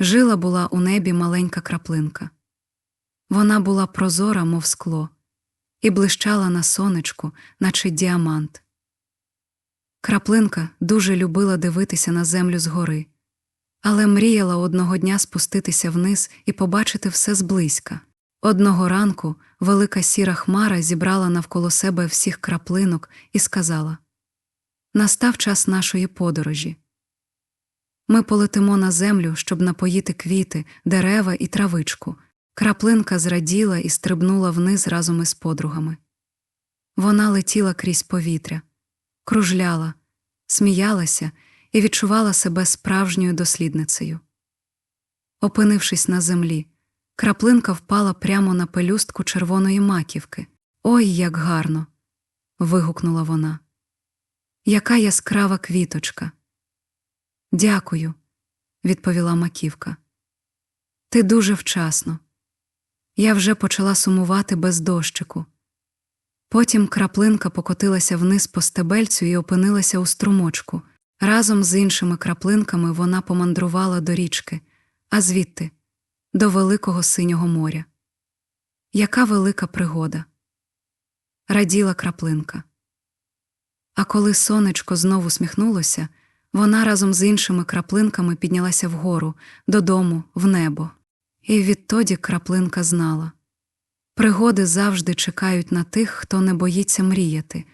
Жила була у небі маленька краплинка. Вона була прозора, мов скло, і блищала на сонечку, наче діамант. Краплинка дуже любила дивитися на землю згори, але мріяла одного дня спуститися вниз і побачити все зблизька. Одного ранку велика сіра хмара зібрала навколо себе всіх краплинок і сказала: Настав час нашої подорожі. Ми полетимо на землю, щоб напоїти квіти, дерева і травичку. Краплинка зраділа і стрибнула вниз разом із подругами. Вона летіла крізь повітря, кружляла, сміялася і відчувала себе справжньою дослідницею. Опинившись на землі, краплинка впала прямо на пелюстку червоної маківки. Ой, як гарно. вигукнула вона. Яка яскрава квіточка. Дякую, відповіла маківка. Ти дуже вчасно. Я вже почала сумувати без дощику. Потім краплинка покотилася вниз по стебельцю і опинилася у струмочку. Разом з іншими краплинками вона помандрувала до річки, а звідти до великого синього моря. Яка велика пригода! Раділа краплинка. А коли сонечко знову сміхнулося, вона разом з іншими краплинками піднялася вгору, додому, в небо. І відтоді краплинка знала пригоди завжди чекають на тих, хто не боїться мріяти,